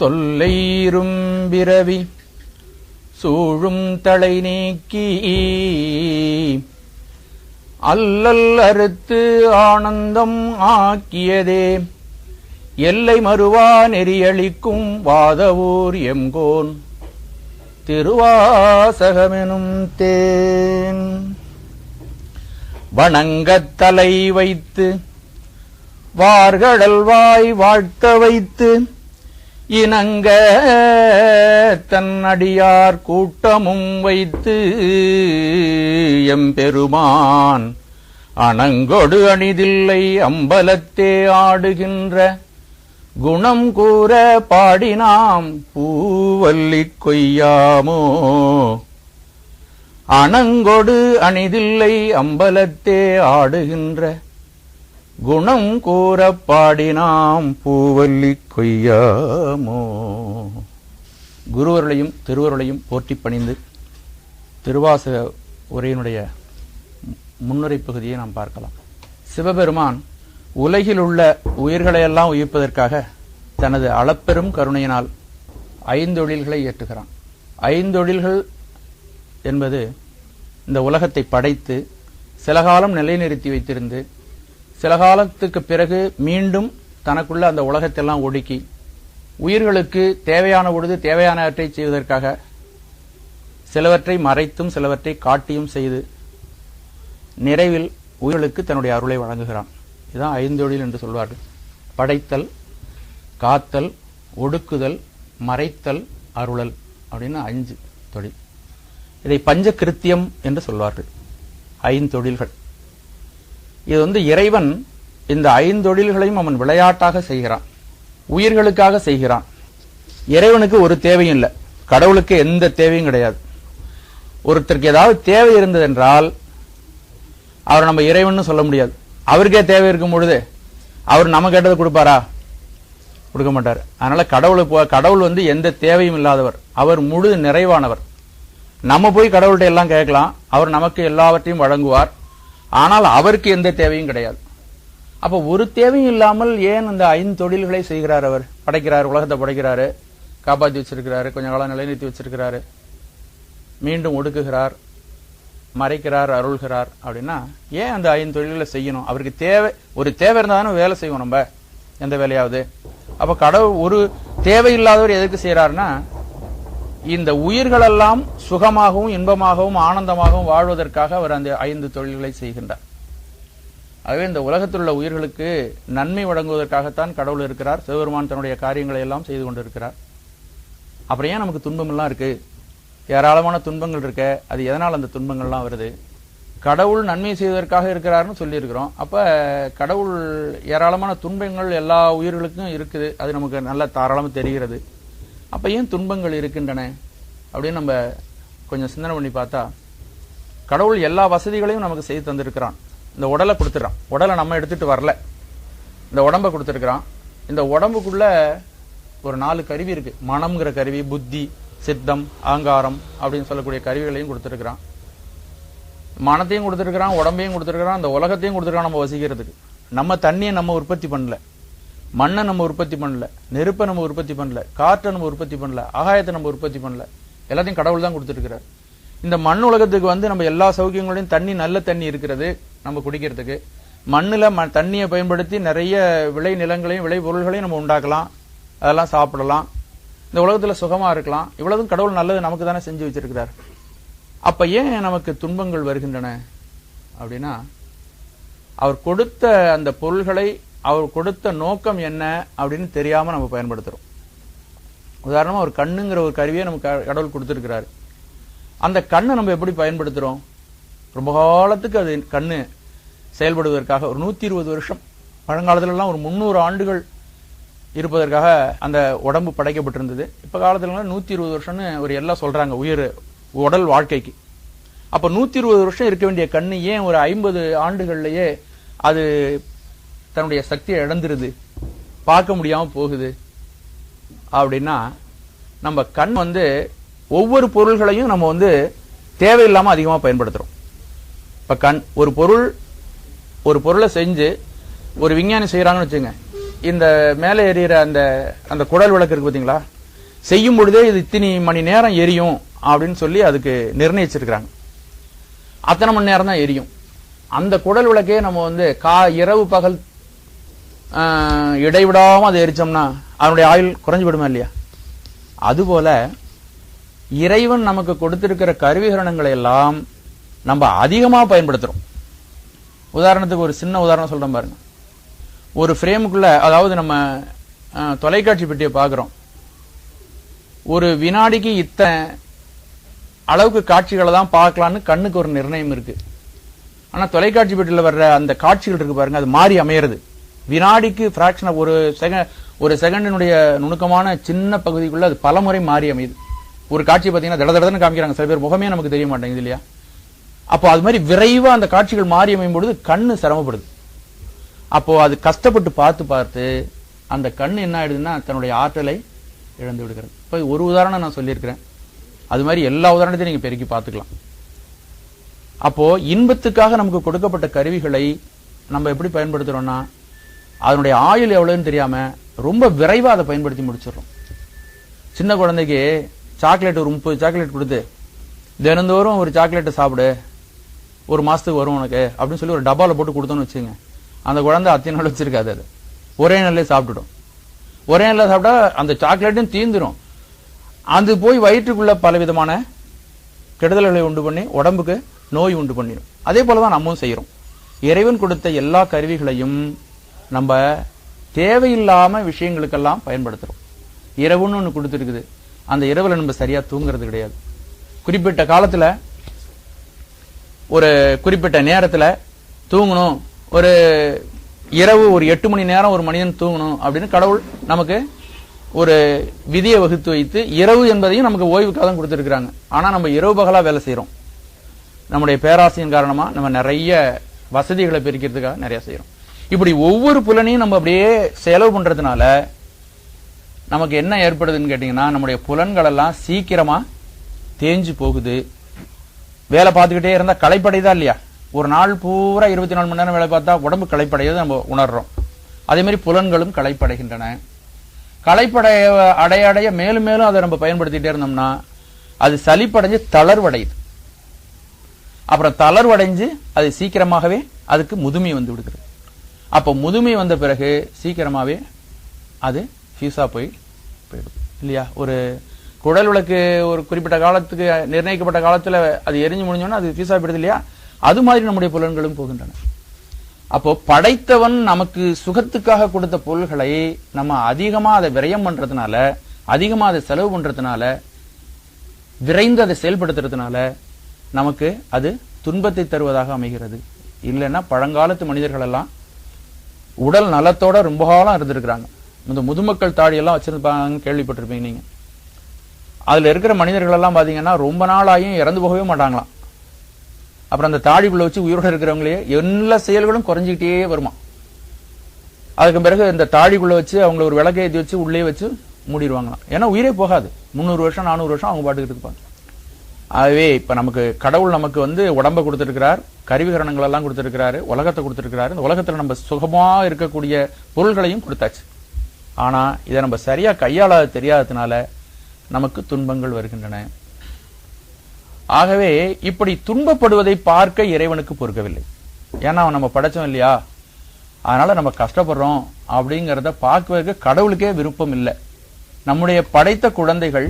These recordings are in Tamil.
தொல்லைரும் பிறவி சூழும் தலை நீக்கி அல்லல் அறுத்து ஆனந்தம் ஆக்கியதே. எல்லை மறுவா நெறியளிக்கும் வாதவூர் எம்கோன் திருவாசகமெனும் தேன். வணங்கத் தலை வைத்து வார்கடல் வாய் வாழ்த்த வைத்து இணங்க தன்னடியார் கூட்டமும் வைத்து எம்பெருமான் அணங்கொடு அணிதில்லை அம்பலத்தே ஆடுகின்ற குணம் கூற பாடினாம் பூவல்லி கொய்யாமோ. அணங்கொடு அணிதில்லை அம்பலத்தே ஆடுகின்ற குணம் கூற பாடினாம் பூவல்லி கொய்யாமோ. குருவர்களையும் திருவருளையும் போற்றி பணிந்து திருவாசக உரையினுடைய முன்னுரை பகுதியை நாம் பார்க்கலாம். சிவபெருமான் உலகில் உள்ள உயிர்களையெல்லாம் உயிர்ப்பதற்காக தனது அளப்பெரும் கருணையினால் ஐந்தொழில்களை ஏற்றுகிறான் ஐந்தொழில்கள் என்பது இந்த உலகத்தை படைத்து சில காலம் நிலைநிறுத்தி வைத்திருந்து சில காலத்துக்கு பிறகு மீண்டும் தனக்குள்ள அந்த உலகத்தெல்லாம் ஒடுக்கி உயிர்களுக்கு தேவையான பொழுது தேவையானவற்றை செய்வதற்காக சிலவற்றை மறைத்தும் சிலவற்றை காட்டியும் செய்து நிறைவில் உயிர்களுக்கு தன்னுடைய அருளை வழங்குகிறான். இதுதான் ஐந்தொழில் என்று சொல்வார்கள். படைத்தல் காத்தல் ஒடுக்குதல் மறைத்தல் அருளல் அப்படின்னு அஞ்சு தொழில். இதை பஞ்ச கிருத்தியம் என்று சொல்வார்கள். ஐந்தொழில்கள். இது வந்து இறைவன் இந்த ஐந்தொழில்களையும் அவன் விளையாட்டாக செய்கிறான். உயிர்களுக்காக செய்கிறான். இறைவனுக்கு ஒரு தேவையும் இல்லை. கடவுளுக்கு எந்த தேவையும் கிடையாது. ஒருத்தருக்கு ஏதாவது தேவை இருந்தது என்றால் அவர் நம்ம இறைவன் சொல்ல முடியாது. அவருக்கே தேவை இருக்கும் பொழுது அவர் நம்ம கேட்டதை கொடுப்பாரா? கொடுக்க மாட்டார். அதனால கடவுளுக்கு கடவுள் வந்து எந்த தேவையும் இல்லாதவர். அவர் முழு நிறைவானவர். நம்ம போய் கடவுள்கிட்ட எல்லாம் கேட்கலாம். அவர் நமக்கு எல்லாவற்றையும் வழங்குவார். ஆனால் அவருக்கு எந்த தேவையும் கிடையாது. அப்ப ஒரு தேவையும் இல்லாமல் ஏன் இந்த ஐந்து தொழில்களை செய்கிறார் அவர்? படைக்கிறார் உலகத்தை படைக்கிறாரு காப்பாற்றி வச்சிருக்கிறாரு கொஞ்ச காலம் நிலைநிறுத்தி வச்சிருக்கிறாரு. மீண்டும் ஒடுக்குகிறார் மறைக்கிறார் அருள்கிறார் அப்படின்னா ஏன் அந்த ஐந்து தொழில்களை செய்யணும்? அவருக்கு தேவை ஒரு தேவை இருந்தாலும் வேலை செய்வோம் நம்ம. எந்த வேலையாவது. அப்ப கடவுள் ஒரு தேவையில்லாதவர் எதுக்கு செய்யறாருன்னா இந்த உயிர்களெல்லாம் சுகமாகவும் இன்பமாகவும் ஆனந்தமாகவும் வாழ்வதற்காக அவர் அந்த ஐந்து தொழில்களை செய்கின்றார். ஆகவே இந்த உலகத்தில் உள்ள உயிர்களுக்கு நன்மை வழங்குவதற்காகத்தான் கடவுள் இருக்கிறார். சிவபெருமான் தன்னுடைய காரியங்களை எல்லாம் செய்து கொண்டிருக்கிறார். அப்புறம் ஏன் நமக்கு துன்பமெல்லாம் இருக்கு? ஏராளமான துன்பங்கள் இருக்க. அது எதனால் அந்த துன்பங்கள்லாம் வருது? கடவுள் நன்மை செய்வதற்காக இருக்கிறாருன்னு சொல்லியிருக்கிறோம். அப்போ கடவுள் ஏராளமான துன்பங்கள் எல்லா உயிர்களுக்கும் இருக்குது. அது நமக்கு நல்ல தாராளமாக தெரிகிறது. அப்போ ஏன் துன்பங்கள் இருக்கின்றன? அப்படின்னு நம்ம கொஞ்சம் சிந்தனை பண்ணி பார்த்தா கடவுள் எல்லா வசதிகளையும் நமக்கு செய்து தந்திருக்கிறான். இந்த உடலை கொடுத்துட்றான். உடலை நம்ம எடுத்துகிட்டு வரல. இந்த உடம்பை கொடுத்துருக்குறான். இந்த உடம்புக்குள்ள ஒரு நாலு கருவி இருக்குது மனம்ங்கிற கருவி புத்தி சித்தம் அகங்காரம் அப்படின்னு சொல்லக்கூடிய கருவிகளையும் கொடுத்துருக்குறான். மனத்தையும் கொடுத்துருக்குறான் உடம்பையும் கொடுத்துருக்குறான் அந்த உலகத்தையும் கொடுத்துருக்கான் நம்ம வசிக்கிறதுக்கு. நம்ம தண்ணியை நம்ம உற்பத்தி பண்ணல. மண்ணை நம்ம உற்பத்தி பண்ணல நெருப்பை நம்ம உற்பத்தி பண்ணல காற்றை நம்ம உற்பத்தி பண்ணல ஆகாயத்தை நம்ம உற்பத்தி பண்ணல. எல்லாத்தையும் கடவுள் தான் கொடுத்துருக்கிறார். இந்த மண் உலகத்துக்கு வந்து நம்ம எல்லா சௌக்கியங்களையும் தண்ணி நல்ல தண்ணி இருக்கிறது நம்ம குடிக்கிறதுக்கு. மண்ணில் ம தண்ணியை பயன்படுத்தி நிறைய விளை நிலங்களையும் விளை பொருள்களையும் நம்ம உண்டாக்கலாம். அதெல்லாம் சாப்பிடலாம். இந்த உலகத்தில் சுகமாக இருக்கலாம். இவ்வளவும் கடவுள் நல்லது நமக்கு தானே செஞ்சு வச்சிருக்கிறார். அப்ப ஏன் நமக்கு துன்பங்கள் வருகின்றன? அப்படின்னா அவர் கொடுத்த அந்த பொருள்களை அவர் கொடுத்த நோக்கம் என்ன அப்படின்னு தெரியாம நம்ம பயன்படுத்துறோம். உதாரணமா ஒரு கண்ணுங்கிற ஒரு கருவியை நமக்கு கடவுள் கொடுத்துருக்கிறாரு. அந்த கண்ணை நம்ம எப்படி பயன்படுத்துறோம்? ரொம்ப காலத்துக்கு அது கண்ணு செயல்படுவதற்காக ஒரு நூத்தி இருபது வருஷம் பழங்காலத்துலலாம் ஒரு முந்நூறு ஆண்டுகள் இருப்பதற்காக அந்த உடம்பு படைக்கப்பட்டிருந்தது. இப்ப காலத்துல நூத்தி இருபது வருஷம்னு ஒரு எல்லாம் சொல்றாங்க உயிர் உடல் வாழ்க்கைக்கு. அப்ப நூத்தி இருபது வருஷம் இருக்க வேண்டிய கண்ணு ஏன் ஒரு ஐம்பது ஆண்டுகள்லயே அது தன்னுடைய சக்தியை இழந்துருது. பார்க்க முடியாம போகுது. அப்படின்னா நம்ம கண் வந்து ஒவ்வொரு பொருள்களையும் நம்ம வந்து தேவையில்லாம அதிகமாக பயன்படுத்துறோம். இப்ப கண் ஒரு பொருள் ஒரு பொருளை செஞ்சு ஒரு விஞ்ஞானி செய்யறாங்கன்னு வச்சுங்க இந்த மேலே எரியிற அந்த அந்த குடல் விளக்கு இருக்கு பாத்தீங்களா? செய்யும் பொழுதே இது இத்தனை மணி நேரம் எரியும் அப்படின்னு சொல்லி அதுக்கு நிர்ணயிச்சிருக்கிறாங்க. அத்தனை மணி நேரம் தான் எரியும். அந்த குடல் விளக்கே நம்ம வந்து கா இரவு பகல் இடைவிடாமல் அதை எரிச்சோம்னா அதனுடைய ஆயுள் குறைஞ்சு விடுமா இல்லையா? அதுபோல இறைவன் நமக்கு கொடுத்திருக்கிற கருவிகரணங்களை எல்லாம் நம்ம அதிகமாக பயன்படுத்துகிறோம் உதாரணத்துக்கு ஒரு சின்ன உதாரணம் சொல்கிறோம் பாருங்க. ஒரு ஃப்ரேமுக்குள்ள அதாவது நம்ம தொலைக்காட்சி பெட்டியை பார்க்குறோம். ஒரு வினாடிக்கு இத்தனை அளவுக்கு காட்சிகளை தான் பார்க்கலான்னு கண்ணுக்கு ஒரு நிர்ணயம் இருக்கு. ஆனால் தொலைக்காட்சி பெட்டியில் வர்ற அந்த காட்சிகள் இருக்கு பாருங்க அது மாறி அமையிறது. வினாடிக்கு ஃபிராக்ஷன் ஒரு செகண்ட் ஒரு செகண்டினுடைய நுணுக்கமான சின்ன பகுதிக்குள்ள அது பலமுறை மாறி அமையுது. ஒரு காட்சி பார்த்தீங்கன்னா தட தடன்னு காமிக்கிறாங்க. சில பேர் முகமே நமக்கு தெரிய மாட்டேங்குது இல்லையா? அப்போ அது மாதிரி விரைவா அந்த காட்சிகள் மாறி அமையும் பொழுது கண்ணு சிரமப்படுது. அப்போ அது கஷ்டப்பட்டு பார்த்து பார்த்து அந்த கண் என்ன ஆயிடுதுன்னா தன்னுடைய ஆற்றலை இழந்து விடுகிறது. இப்போ ஒரு உதாரணம் நான் சொல்லியிருக்கிறேன். அது மாதிரி எல்லா உதாரணத்தையும் நீங்க பெருக்கி பார்த்துக்கலாம். அப்போ இன்பத்துக்காக நமக்கு கொடுக்கப்பட்ட கருவிகளை நம்ம எப்படி பயன்படுத்துறோம்னா அதனுடைய ஆயுள் எவ்வளோன்னு தெரியாமல் ரொம்ப விரைவாக அதை பயன்படுத்தி முடிச்சிடுறோம். சின்ன குழந்தைக்கு சாக்லேட் ஒரு முப்பது சாக்லேட் கொடுத்து தினந்தோறும் ஒரு சாக்லேட்டை சாப்பிடு ஒரு மாதத்துக்கு வரும் உனக்கு அப்படின்னு சொல்லி ஒரு டப்பாவில் போட்டு கொடுத்தோன்னு வச்சுங்க அந்த குழந்தை அத்தனை நாள் வச்சிருக்காது அது. ஒரே நாள்லயே சாப்பிட்டுடும். ஒரே நாளில் சாப்பிட்டா அந்த சாக்லேட்டும் தீந்துடும் அது போய் வயிற்றுக்குள்ள பலவிதமான கெடுதல்களை உண்டு பண்ணி உடம்புக்கு நோய் உண்டு பண்ணிடும் அதே போலதான் நம்மவும் செய்கிறோம் இறைவன் கொடுத்த எல்லா கருவிகளையும் நம்ம தேவையில்லாமல் விஷயங்களுக்கெல்லாம் பயன்படுத்துகிறோம் இரவுன்னு ஒன்று கொடுத்துருக்குது. அந்த இரவில் நம்ம சரியாக தூங்குறது கிடையாது. குறிப்பிட்ட காலத்தில் ஒரு குறிப்பிட்ட நேரத்தில் தூங்கணும். ஒரு இரவு ஒரு எட்டு மணி நேரம் ஒரு மனிதன் தூங்கணும் அப்படின்னு கடவுள் நமக்கு ஒரு விதியை வகுத்து வைத்து இரவு என்பதையும் நமக்கு ஓய்வுக்காக தான் கொடுத்துருக்குறாங்க. ஆனால் நம்ம இரவு பகலாக வேலை செய்கிறோம் நம்முடைய பேராசையின் காரணமாக நம்ம நிறைய வசதிகளை பெருக்கிறதுக்காக நிறைய செய்கிறோம் இப்படி ஒவ்வொரு புலனையும் நம்ம அப்படியே செலவு பண்றதுனால நமக்கு என்ன ஏற்படுதுன்னு கேட்டீங்கன்னா நம்முடைய புலன்கள் எல்லாம் சீக்கிரமா தேஞ்சு போகுது. வேலை பார்த்துக்கிட்டே இருந்தா களைப்படைதா இல்லையா? ஒரு நாள் பூரா இருபத்தி நாலு மணி நேரம் வேலை பார்த்தா உடம்பு களைப்படையது நம்ம உணர்றோம். அதே மாதிரி புலன்களும் களைப்படைகின்றன. களைப்படைய அடைய அடைய மேலும் மேலும் அதை நம்ம பயன்படுத்திட்டே இருந்தோம்னா அது சளிப்படைஞ்சு தளர்வடையுது. அப்புறம் தளர்வடைஞ்சு அது சீக்கிரமாகவே அதுக்கு முதுமை வந்து விடுகிறது. அப்போ முதுமை வந்த பிறகு சீக்கிரமாகவே அது ஃபியூஸாக போய் போயிடும். இல்லையா? ஒரு குடல் விளக்கு ஒரு குறிப்பிட்ட காலத்துக்கு நிர்ணயிக்கப்பட்ட காலத்தில் அது எரிஞ்சு முடிஞ்சோன்னா அது ஃபியூஸாக போயிடுது இல்லையா? அது மாதிரி நம்முடைய புலன்களும் போகின்றன. அப்போ படைத்தவன் நமக்கு சுகத்துக்காக கொடுத்த பொருள்களை நம்ம அதிகமாக அதை விரயம் பண்ணுறதுனால அதிகமாக அதை செலவு பண்ணுறதுனால விரைந்து அதை செயல்படுத்துறதுனால நமக்கு அது துன்பத்தை தருவதாக அமைகிறது. இல்லைன்னா பழங்காலத்து மனிதர்களெல்லாம் உடல் நலத்தோட ரொம்ப காலம் இருந்திருக்கிறாங்க. இந்த முதுமக்கள் தாடியெல்லாம் வச்சிருப்பாங்கன்னு கேள்விப்பட்டிருப்பீங்க நீங்க. அதுல இருக்கிற மனிதர்கள் எல்லாம் பாத்தீங்கன்னா ரொம்ப நாளாயும் இறந்து போகவே மாட்டாங்களாம். அப்புறம் அந்த தாடிக்குள்ள வச்சு உயிரோட இருக்கிறவங்களே எல்லா செயல்களும் குறைஞ்சிக்கிட்டே வருமா அதுக்கு பிறகு இந்த தாடிக்குள்ள வச்சு அவங்கள ஒரு விளக்கை ஏற்றி வச்சு உள்ளே வச்சு மூடிடுவாங்களாம். ஏன்னா உயிரே போகாது. முந்நூறு வருஷம் நானூறு வருஷம் அவங்க பாட்டுக்கிட்டு இருப்பாங்க. ஆகவே இப்போ நமக்கு கடவுள் நமக்கு வந்து உடம்ப கொடுத்துருக்கிறார் கருவிகரணங்கள் எல்லாம் கொடுத்துருக்கிறாரு உலகத்தை கொடுத்துருக்கிறாரு. இந்த உலகத்தில் நம்ம சுகமாக இருக்கக்கூடிய பொருள்களையும் கொடுத்தாச்சு. ஆனால் இதை நம்ம சரியாக கையாள தெரியாததுனால நமக்கு துன்பங்கள் வருகின்றன. ஆகவே இப்படி துன்பப்படுவதை பார்க்க இறைவனுக்கு பொறுக்கவில்லை. ஏன்னா அவன் நம்ம படைச்சோம் இல்லையா? அதனால நம்ம கஷ்டப்படுறோம் அப்படிங்கிறத பார்க்கறதுக்கு கடவுளுக்கே விருப்பம் இல்லை. நம்முடைய படைத்த குழந்தைகள்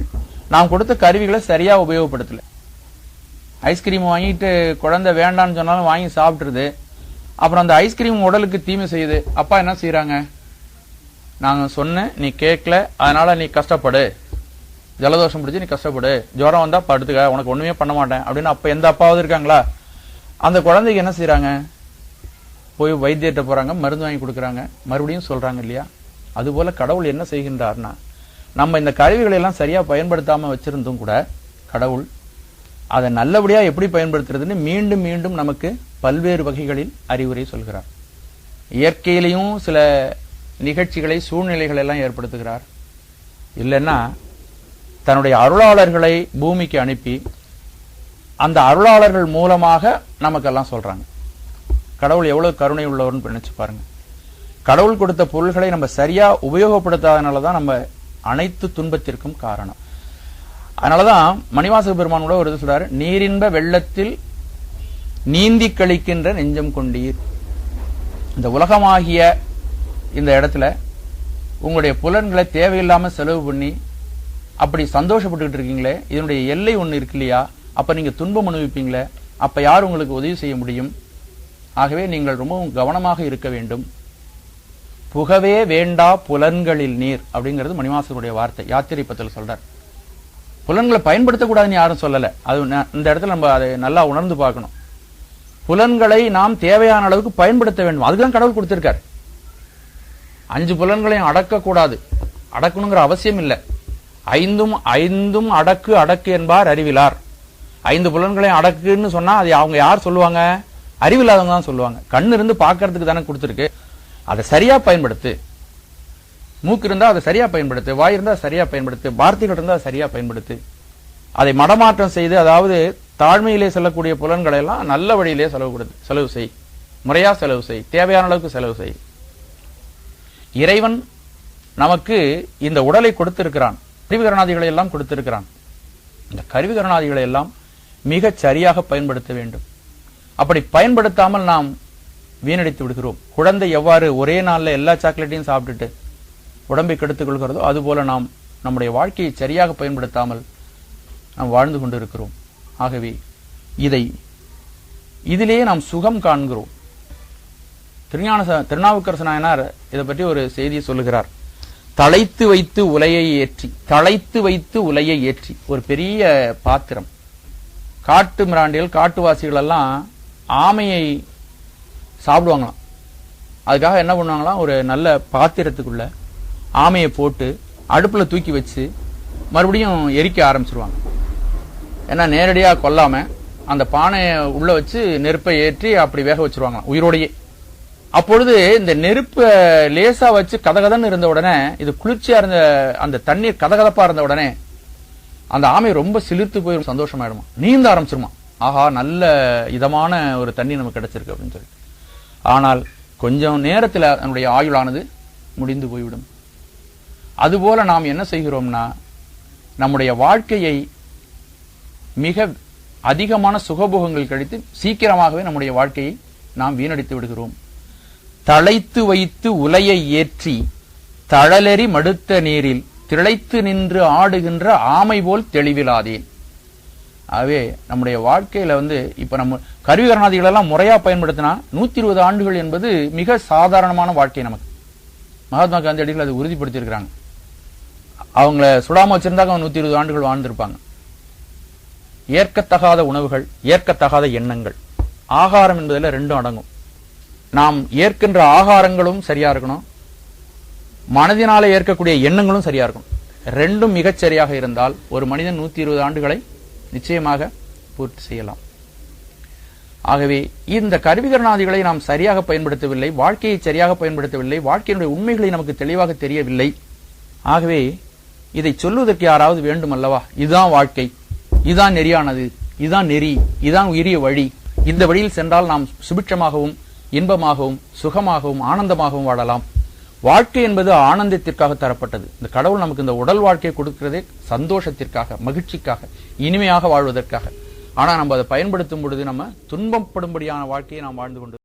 நாம் கொடுத்த கருவிகளை சரியா உபயோகப்படுத்தல. ஐஸ்கிரீம் வாங்கிட்டு குழந்தை வேண்டாம்னு சொன்னாலும் வாங்கி சாப்பிட்ருது அப்புறம் அந்த ஐஸ்கிரீம் உடலுக்கு தீமை செய்யுது. அப்பா என்ன செய்கிறாங்க நாங்கள் சொன்னேன் நீ கேட்கல அதனால் நீ கஷ்டப்படு. ஜலதோஷம் பிடிச்சி நீ கஷ்டப்படு. ஜுரம் வந்தால் படுத்துக்க உனக்கு ஒன்றுமே பண்ண மாட்டேன். அப்படின்னு அப்போ எந்த அப்பாவது இருக்காங்களா? அந்த குழந்தைக்கு என்ன செய்கிறாங்க போய் வைத்தியர்கிட்ட போகிறாங்க மருந்து வாங்கி கொடுக்குறாங்க. மறுபடியும் சொல்கிறாங்க இல்லையா? அதுபோல் கடவுள் என்ன செய்கின்றார்னா நம்ம இந்த கருவிகளை எல்லாம் சரியாக பயன்படுத்தாமல் வச்சுருந்தும் கூட கடவுள் அதை நல்லபடியாக எப்படி பயன்படுத்துறதுன்னு மீண்டும் மீண்டும் நமக்கு பல்வேறு வகைகளில் அறிவுரை சொல்கிறார். இயற்கையிலையும் சில நிகழ்ச்சிகளை சூழ்நிலைகளை எல்லாம் ஏற்படுத்துகிறார். இல்லைன்னா தன்னுடைய அருளாளர்களை பூமிக்கு அனுப்பி அந்த அருளாளர்கள் மூலமாக நமக்கெல்லாம் சொல்றாங்க. கடவுள் எவ்வளவு கருணை உள்ளவர்னு நினைச்சு பாருங்க. கடவுள் கொடுத்த பொருள்களை நம்ம சரியா உபயோகப்படுத்தாதனால தான் நம்ம அனைத்து துன்பத்திற்கும் காரணம். அதனாலதான் மணிவாசக பெருமான் கூட ஒரு இது சொல்றாரு நீரின்ப வெள்ளத்தில் நீந்தி கழிக்கின்ற நெஞ்சம் கொண்டீர். இந்த உலகமாகிய இந்த இடத்துல உங்களுடைய புலன்களை தேவையில்லாம செலவு பண்ணி அப்படி சந்தோஷப்பட்டுக்கிட்டு இருக்கீங்களே இதனுடைய எல்லை ஒன்று இருக்கு இல்லையா? அப்ப நீங்க துன்பம் அனுபவிப்பீங்களே அப்ப யார் உங்களுக்கு உதவி செய்ய முடியும்? ஆகவே நீங்கள் ரொம்பவும் கவனமாக இருக்க வேண்டும். புகவே வேண்டா புலன்களில் நீர் அப்படிங்கிறது மணிவாசகருடைய வார்த்தை யாத்திரை பத்தில் சொல்றார். புலன்களை பயன்படுத்தக்கூடாதுன்னு யாரும் சொல்லலை. அது ந- இந்த இடத்துல நம்ம அதை நல்லா உணர்ந்து பார்க்கணும். புலன்களை நாம் தேவையான அளவுக்கு பயன்படுத்த வேண்டும். அதுதான் கடவுள் கொடுத்திருக்கார். அஞ்சு புலன்களையும் அடக்கக்கூடாது. அடக்கணுங்கிற அவசியம் இல்லை. ஐந்தும் ஐந்தும் அடக்கு அடக்கு என்பார் அறிவிலார். ஐந்து புலன்களையும் அடக்குன்னு சொன்னா அது அவங்க யார் சொல்லுவாங்க? அறிவில்லாதவங்க தான் சொல்லுவாங்க. கண்ணு இருந்து பார்க்கறதுக்கு தானே கொடுத்துருக்கு. அதை சரியா பயன்படுத்து. மூக்கு இருந்தால் அதை சரியா பயன்படுத்து வாய் இருந்தால் சரியாக சரியா பயன்படுத்து வார்த்தைகள் இருந்தால் அதை சரியா பயன்படுத்து. அதை மடமாற்றம் செய்து அதாவது தாழ்மையிலே செல்லக்கூடிய புலன்களை எல்லாம் நல்ல வழியிலே செலவு கொடுத்து செலவு செய். முறையா செலவு செய். தேவையான அளவுக்கு செலவு செய். இறைவன் நமக்கு இந்த உடலை கொடுத்திருக்கிறான். கருவிகரணாதிகளை எல்லாம் கொடுத்திருக்கிறான். இந்த கருவிகரணாதிகளை எல்லாம் மிகச் சரியாக பயன்படுத்த வேண்டும். அப்படி பயன்படுத்தாமல் நாம் வீணடித்து விடுகிறோம். குழந்தை எவ்வாறு ஒரே நாள்ல எல்லா சாக்லேட்டையும் சாப்பிட்டுட்டு உடம்பை கெடுத்துக் கொள்கிறதோ அதுபோல நாம் நம்முடைய வாழ்க்கையை சரியாக பயன்படுத்தாமல் நாம் வாழ்ந்து கொண்டிருக்கிறோம். ஆகவே இதை இதிலேயே நாம் சுகம் காண்கிறோம். திருஞான திருநாவுக்கரசு நாயனார் இதை பற்றி ஒரு செய்தியை சொல்லுகிறார். தழைத்து வைத்து உலையை ஏற்றி தழைத்து வைத்து உலையை ஏற்றி ஒரு பெரிய பாத்திரம். காட்டு மிராண்டிகள் காட்டுவாசிகள் எல்லாம் ஆமையை சாப்பிடுவாங்களாம். அதுக்காக என்ன பண்ணுவாங்களாம்? ஒரு நல்ல பாத்திரத்துக்குள்ள ஆமையை போட்டு அடுப்பில் தூக்கி வச்சு மறுபடியும் எரிக்க ஆரம்பிச்சிருவாங்க. ஏன்னா நேரடியாக கொல்லாமல் அந்த பானையை உள்ளே வச்சு நெருப்பை ஏற்றி அப்படி வேக வச்சிருவாங்க உயிரோடையே. அப்பொழுது இந்த நெருப்பை லேசா வச்சு கதகதன்னு இருந்த உடனே இது குளிர்ச்சியா இருந்த அந்த தண்ணீர் கதகதப்பா இருந்த உடனே அந்த ஆமை ரொம்ப சிலிர்த்து போய் சந்தோஷமாயிடுமா. நீந்த ஆரம்பிச்சிருமா. ஆஹா நல்ல இதமான ஒரு தண்ணி நமக்கு கிடைச்சிருக்கு அப்படின்னு சொல்லி ஆனால் கொஞ்சம் நேரத்தில் அதனுடைய ஆயுளானது முடிந்து போய்விடும். அதுபோல நாம் என்ன செய்கிறோம்னா நம்முடைய வாழ்க்கையை மிக அதிகமான சுகபோகங்கள் கழித்து சீக்கிரமாகவே நம்முடைய வாழ்க்கையை நாம் வீணடித்து விடுகிறோம். தழைத்து வைத்து உலையை ஏற்றி தழலெறி மடுத்த நீரில் திளைத்து நின்று ஆடுகின்ற ஆமை போல் தெளிவிலாதேன். ஆகவே நம்முடைய வாழ்க்கையில வந்து இப்ப நம்ம கருவிகரணாதிகள் எல்லாம் முறையா பயன்படுத்தினா நூத்தி இருபது ஆண்டுகள் என்பது மிக சாதாரணமான வாழ்க்கை நமக்கு. மகாத்மா காந்தியடிகள் அதை உறுதிப்படுத்தியிருக்கிறாங்க. அவங்கள சுடாமல் வச்சிருந்தாங்க அவங்க நூற்றி இருபது ஆண்டுகள் வாழ்ந்திருப்பாங்க. ஏற்கத்தகாத உணவுகள் ஏற்கத்தகாத எண்ணங்கள். ஆகாரம் என்பதில் ரெண்டும் அடங்கும். நாம் ஏற்கின்ற ஆகாரங்களும் சரியா இருக்கணும். மனதினால ஏற்கக்கூடிய எண்ணங்களும் சரியா இருக்கணும். ரெண்டும் மிகச்சரியாக இருந்தால் ஒரு மனிதன் நூற்றி இருபது ஆண்டுகளை நிச்சயமாக பூர்த்தி செய்யலாம். ஆகவே இந்த கருவிகரணாதிகளை நாம் சரியாக பயன்படுத்தவில்லை வாழ்க்கையை சரியாக பயன்படுத்தவில்லை வாழ்க்கையினுடைய உண்மைகளை நமக்கு தெளிவாக தெரியவில்லை. ஆகவே இதை சொல்வதற்கு யாராவது வேண்டும் அல்லவா? இதுதான் வாழ்க்கை. இதுதான் நெறியானது. இதுதான் நெறி. இதுதான் உயரிய வழி. இந்த வழியில் சென்றால் நாம் சுபிட்சமாகவும் இன்பமாகவும் சுகமாகவும் ஆனந்தமாகவும் வாழலாம். வாழ்க்கை என்பது ஆனந்தத்திற்காக தரப்பட்டது. இந்த கடவுள் நமக்கு இந்த உடல் வாழ்க்கையை கொடுக்கிறதே சந்தோஷத்திற்காக மகிழ்ச்சிக்காக இனிமையாக வாழ்வதற்காக. ஆனா நம்ம அதை பயன்படுத்தும் பொழுது நம்ம துன்பப்படும்படியான வாழ்க்கையை நாம் வாழ்ந்து கொண்டு